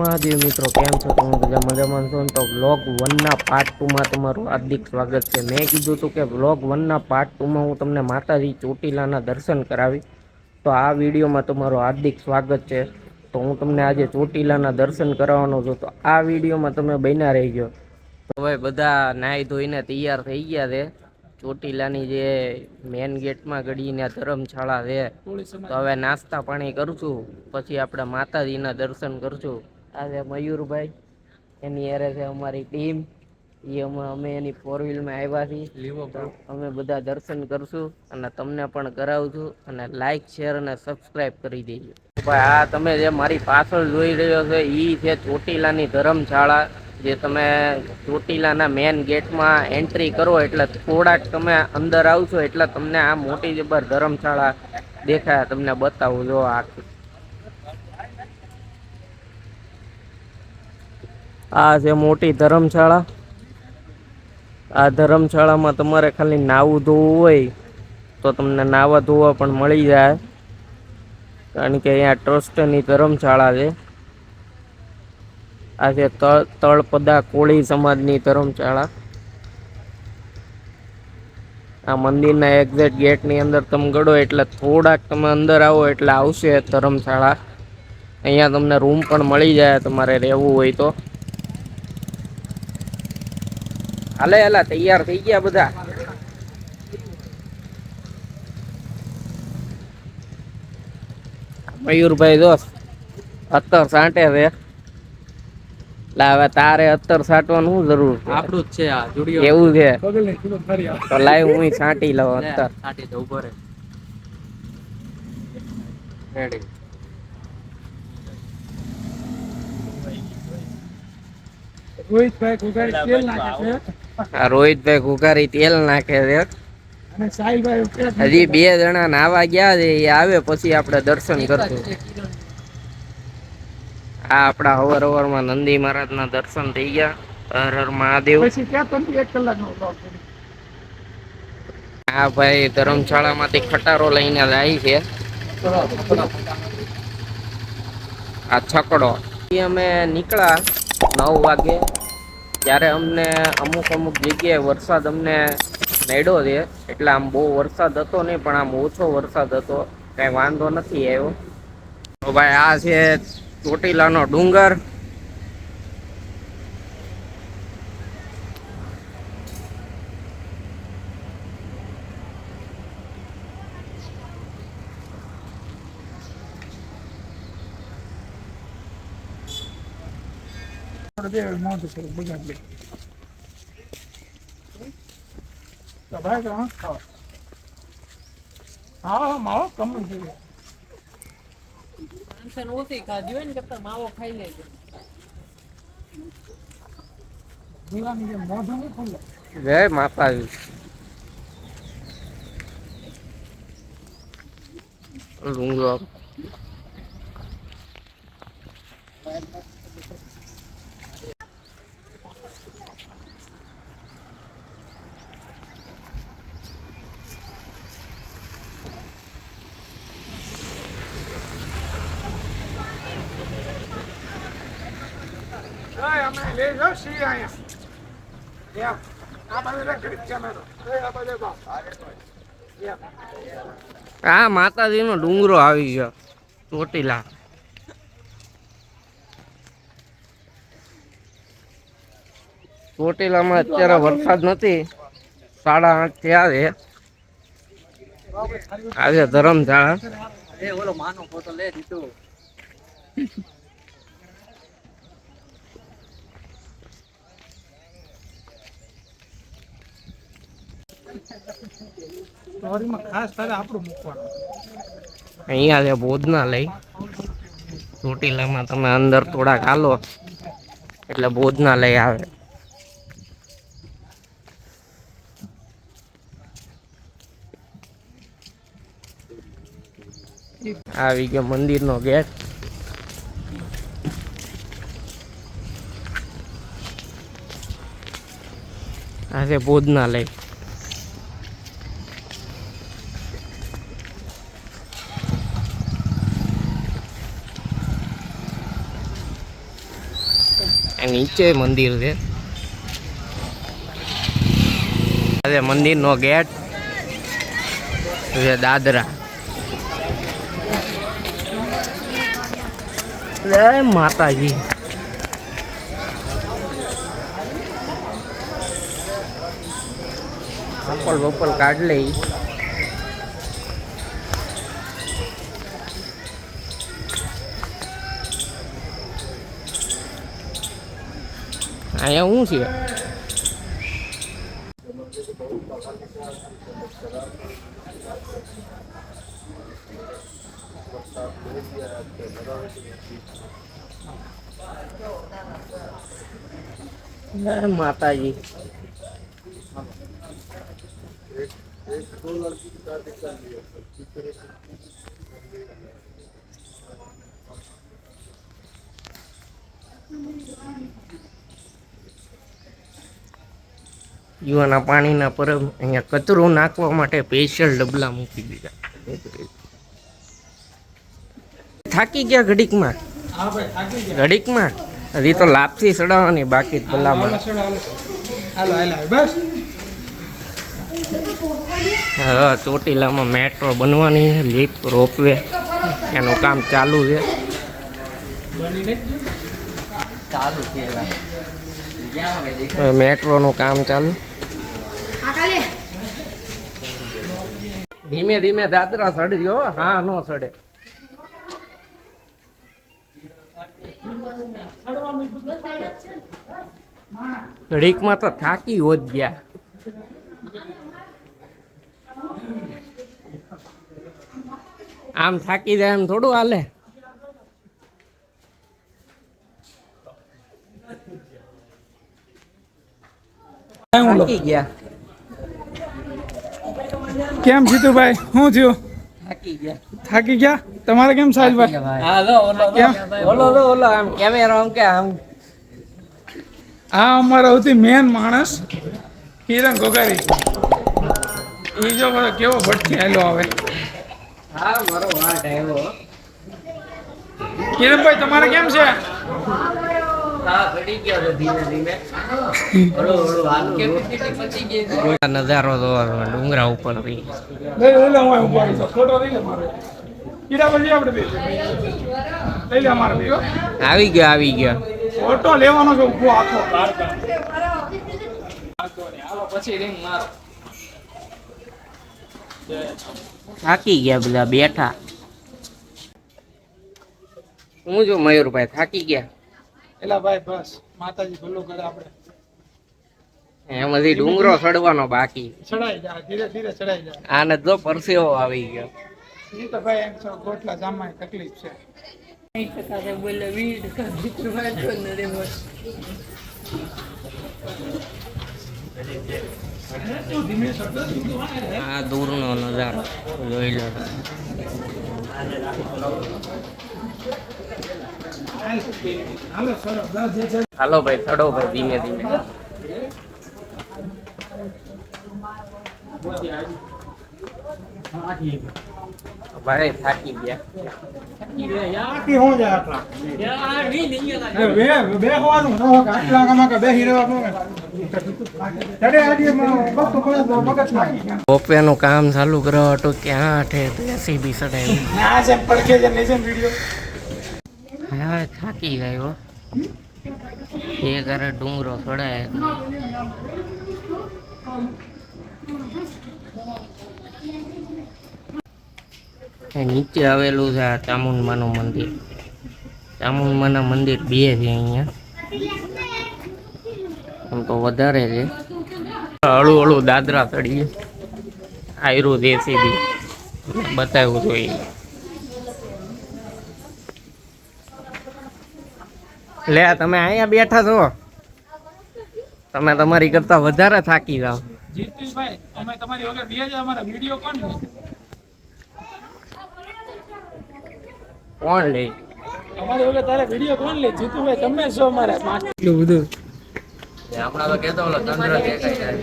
મહાદેવ મિત્રો, કેમ છો? તમે બધા મજામાં છો? તો વ્લોગ વનના પાર્ટ ટુમાં તમારું હાર્દિક સ્વાગત છે. મેં કીધું હતું કે વ્લોગ વનના પાર્ટ ટુમાં હું તમને માતાજી ચોટીલાના દર્શન કરાવી તો આ વિડીયોમાં તમારું હાર્દિક સ્વાગત છે. તો હું તમને આજે ચોટીલાના દર્શન કરાવવાનો છું. તો આ વિડીયોમાં તમે બન્યા રહીજો. તો હવે બધા નાહી ધોઈને તૈયાર થઈ ગયા છે. ચોટીલાની જે મેન ગેટમાં ગડીને ધર્મશાળા છે. તો હવે નાસ્તા પાણી કરશું. પછી આપણે માતાજીના દર્શન કરશું. આ છે મયુરભાઈ. એની હારે છે અમારી ટીમ. એ અમે અમે એની ફોર વ્હીલમાં આવ્યા છીએ. અમે બધા દર્શન કરશું અને તમને પણ કરાવશું. અને લાઈક શેર અને સબસ્ક્રાઈબ કરી દેજો. ભાઈ આ તમે જે મારી પાછળ જોઈ રહ્યો છે એ છે ચોટીલાની ધર્મશાળા જે તમે ચોટીલાના મેન ગેટમાં એન્ટ્રી કરો એટલે થોડાક તમે અંદર આવશો એટલે તમને આ મોટી જબર ધર્મશાળા દેખાય. તમને બતાવું જો આખી આ છે મોટી ધર્મશાળા, આ ધર્મશાળામાં તમારે ખાલી નાવું ધોવું હોય તો તમને નાવા ધોવા પણ મળી જાય. કારણ કે અહીંયા ટ્રસ્ટની ધર્મશાળા છે. આ છે તળ તળપદા કોળી સમાજની ધર્મશાળા. આ મંદિરના એક્ઝેક્ટ ગેટની અંદર તમે ગળો એટલે થોડાક તમે અંદર આવો એટલે આવશે ધર્મશાળા. અહીંયા તમને રૂમ પણ મળી જાય, તમારે રહેવું હોય તો. હાલે હાલા તૈયાર થઈ ગયા બધા. મયુરભાઈ દોસ્ત અત્તર સાંટે છે. લાવે હવે તારે અત્તર સાંટવાનું શું જરૂર છે? આપણું જ છે આ જુડિયો. એવું છે? તો લાઈવ હું સાંટી લઉં અત્તર. સાંટી દો ઊભો રે રેડી રોહિતભાઈ ઘોઘાડી તેલ નાખે છે. આ રોહિતભાઈ ઘુઘારી તેલ નાખે છે. હજી બે જણા નાવા ગયા છે એ આવે પછી આપણે દર્શન કરશું. આ આપણા હવાર હવારમાં નંદી મહારાજના દર્શન થઈ ગયા. હર હર મહાદેવ. હા ભાઈ ધર્મશાળામાંથી ખટારો લઈને જાય છે. આ છકડો. અમે નીકળ્યા નવ વાગે. ત્યારે અમને અમુક અમુક જગ્યાએ વરસાદ અમને નડ્યો છે. એટલે આમ બહુ વરસાદ હતો નહીં, પણ આમ ઓછો વરસાદ હતો. કાંઈ વાંધો નથી આવ્યો. તો ભાઈ આ છે ચોટીલાનો ડુંગર આપણે બે મોઢું કરું, બગાડ લે. તો ભાઈ તો હા, માવો કમળ જોઈએ. ઓછી ખાધી હોય ને કરતા માવો ખાઈ લેજો. જય માતાજી ડુંગરો ઓય, અમે લઈ જાઓ સિંહ અહીંયા. આ માતાજી માતાજીનો ડુંગરો આવી ગયો ચોટીલા. ચોટીલામાં અત્યારે વરસાદ નથી. સાડા આઠથી આવે આજે ધરમશાળા. એ ઓલો માનો ફોટો લે દીધો. સ્ટોરીમાં ખાસ તારે આપણું મૂકવાનું. અહીંયા છે ભોજનાલય ચોટીલામાં તમે અંદર થોડાક હાલો એટલે ભોજનાલય આવે. આવી ગયો મંદિરનો ગેટ. આ છે ભોજનાલય. નીચે મંદિર છે મંદિર મંદિરનો ગેટ છે દાદરા જય માતાજી ચપ્પલ બપ્પલ કાઢ લઈ અહીંયા શું છે માતાજી. પીવાના પાણીના પરબ અહીંયા કચરો નાખવા માટે સ્પેશિયલ ડબલા મૂકી દીધા. થાકી ગયા ઘડીકમાં? ઘડીકમાં? હજી તો લાપસી સડાવવાની બાકી ભલામાં હા ચોટીલામાં મેટ્રો બનવાની છે લિફ્ટ રોપવે. એનું કામ ચાલુ છે. મેટ્રોનું કામ ચાલુ. ધીમે ધીમે દાદરા સડજો હો. હા નો સડે. ઘડીકમાં તો થાકી હોત ગયા. આમ થાકી જાય એમ થોડું હાલે. થાકી ગયા. કેમ જીતુભાઈ? શું થયું? થાકી ગયા. થાકી ગયા? તમારે કેમ સાહેબભાઈ ભાઈ? આમ આ અમારા સૌથી મેન માણસ કિરણ ગોગારી એ જો કેવો ભટકી આવેલો આવે હા મારો વાટ આવ્યો કિરણભાઈ તમારે કેમ છે? નજારો જોવાનો ડુંગરા ઉપર. આવી ગયો આવી ગયો. ફોટો લેવાનો છે ઊભો આખો. પછી રિંગ મારો. થાકી ગયા બધા બેઠા. હું જો મયુરભાઈ થાકી ગયા? એલા ભાઈ બસ. માતાજી ભલું કરે આપણે એમાંથી ડુંગરો ચડવાનો બાકી. ચડાઈ જા ધીરે ધીરે ચડાઈ જા. આને જો પરસેવો આવી ગયો. એ તો ભાઈ એમ છો ગોટલા જામવાની તકલીફ છે. આ દૂરનો નજારો જોઈ લો. હાલો ભાઈ ચડો ભાઈ ધીમે ધીમે. ભાઈ થાકી ગયા. બે બે ન કામ ચાલુ કરો હતું ક્યાં ઠે એસીબી સડાયું આ છે પડખે છે નીચે વીડિયો હા થાકી ગયો એ કરે ડુંગરો ચડાય નીચે આવેલું છે આ ચામુંડમાનું મંદિર. ચામુંડમાના મંદિર બે છે અહીંયા. આમ તો વધારે છે. હળું હળું દાદરા ચડીએ. આયરું દેશી બી બતાવ્યું જોઈએ. લે તમે અહીંયા બેઠા છો. તમે તમારી કરતા વધારે થાકી જાઓ. જીતુભાઈ અમે તમારી વગર બે જ અમારા વીડિયો કોણ લે? કોણ લે? અમારી વગર તારે વીડિયો કોણ લે? જીતુભાઈ તમે છો અમારે એટલું બધું. આપણા તો કેતો ઓલો ચંદ્ર દેખાય જાય.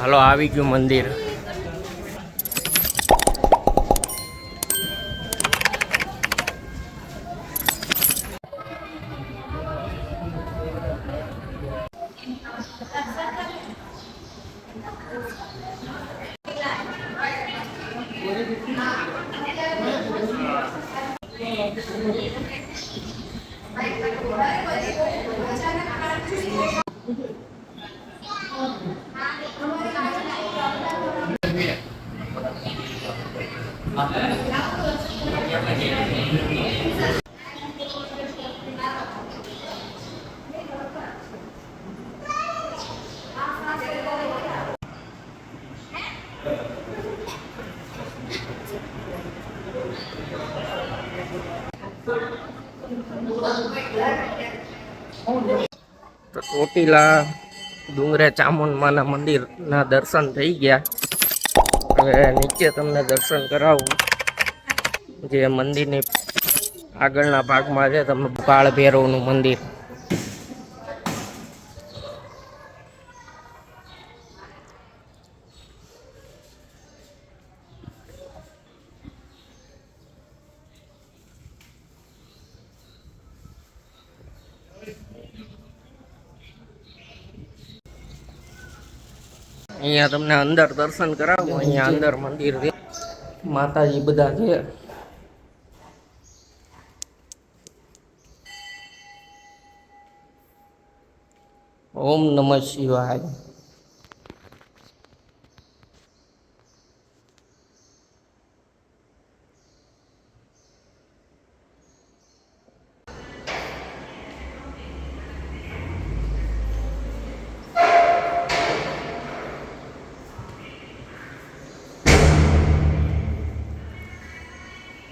હાલો આવી ગયું મંદિર. ચોટીલા ડુંગરે ચામુંડમાના મંદિરના દર્શન થઈ ગયા હવે નીચે તમને દર્શન કરાવું. જે મંદિરની આગળના ભાગમાં છે તમે કાળ ભૈરવનું મંદિર. અહીંયા તમને અંદર દર્શન કરાવું, અહીંયા અંદર મંદિર છે. માતાજી બધા છે. ઓમ નમઃ શિવાય.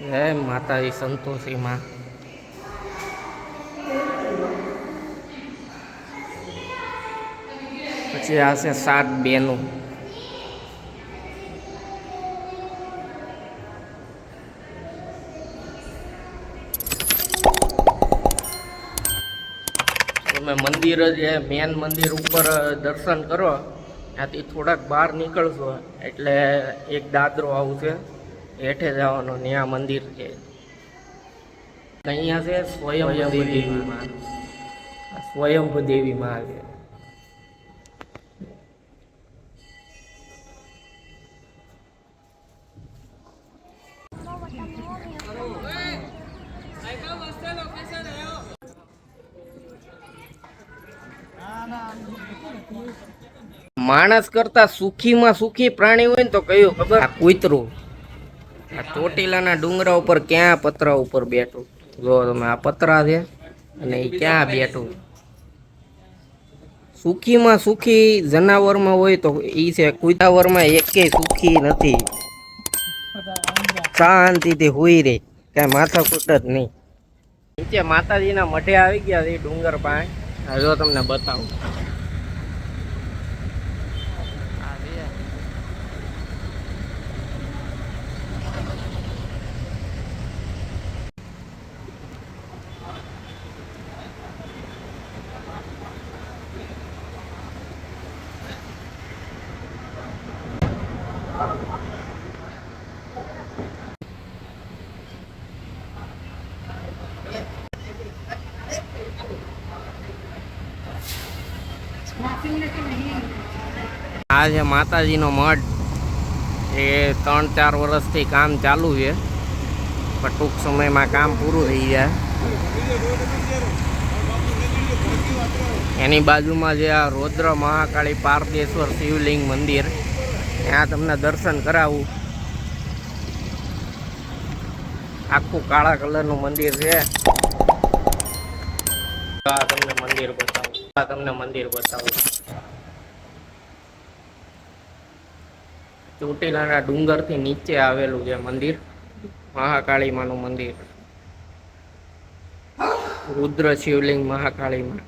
જય માતાજી સંતોષી માં પછી છે સાત બેનું. તમે મંદિર જે મેન મંદિર ઉપર દર્શન કરો. ત્યાંથી થોડાક બહાર નીકળશો. એટલે એક દાદરો આવશે હેઠે જવાનું ત્યાં મંદિર છે. અહીંયા છે સ્વયં દેવી માં સ્વયંભુ દેવી માં છે માણસ કરતા સુખીમાં સુખી પ્રાણી હોય ને તો કયું ખબર? આ કૂતરું. આ ચોટીલાના ડુંગરા ઉપર ક્યાં પતરા ઉપર બેઠું? જો તમે આ પતરા છે, અને એ ક્યાં બેઠું? સુખીમાં સુખી જનાવરમાં હોય તો એ છે, કુદાવરમાં એકે સુખી નથી. શાંતિથી હોઈ રે કાંઈ માથા કૂટ જ નહીં. નીચે માતાજીના મઢે આવી ગયા છે ડુંગર પાસે. જો તમને બતાવું આ છે. આ છે માતાજીનો મઠ એ ત્રણ ચાર વર્ષથી કામ ચાલુ છે. પણ ટૂંક સમયમાં કામ પૂરું થઈ જાય. એની બાજુમાં જે આ રૌદ્ર મહાકાળી પારદેશ્વર શિવલિંગ મંદિર, ત્યાં તમને દર્શન કરાવું. આખું કાળા કલરનું મંદિર છે. તમને મંદિર બતાવું. તમને મંદિર બતાવું. ચોટીલાના ડુંગરથી નીચે આવેલું છે મંદિર મહાકાળી માનું મંદિર. રુદ્ર શિવલિંગ મહાકાળીમાં.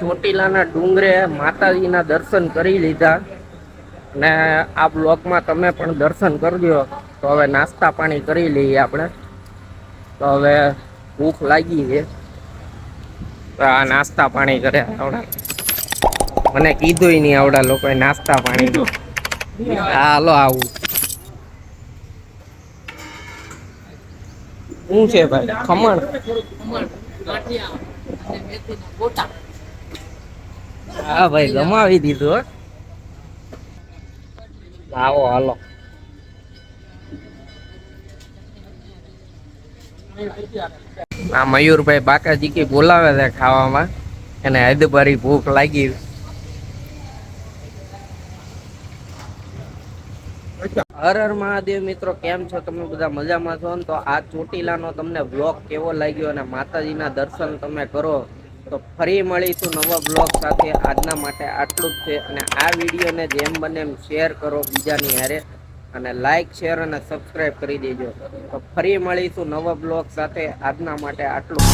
ચોટીલાના ડુંગરે માતાજીના દર્શન કરી લીધા ને આ બ્લોકમાં તમે પણ દર્શન કરજો. તો હવે નાસ્તા પાણી કરી લઈએ આપણે. તો હવે ભૂખ લાગી છે. આ નાસ્તા પાણી કરે આવડા. મને કીધું નહીં આવડા લોકોએ નાસ્તા પાણી. હાલો આવું. શું છે ભાઈ? ખમણ? હા ભાઈ ગમાવી દીધું હો. આવો હાલો. આ મયુરભાઈ બાકાજી કે બોલાવે છે ખાવામાં. અને હદભરી ભૂખ લાગી. હર હર મહાદેવ મિત્રો, કેમ છો? તમે બધા મજામાં છો ને? તો આ ચોટીલાનો તમને બ્લોગ કેવો લાગ્યો અને માતાજીના દર્શન તમે કરો. તો ફરી મળીશું નવા બ્લોગ સાથે. આજના માટે આટલું જ છે અને આ વિડીયોને જેમ બને એમ શેર કરો બીજાની હારે. અને લાઈક શેર અને સબસ્ક્રાઈબ કરી દેજો. તો ફરી મળીશું નવા બ્લોગ સાથે. આજના માટે આટલું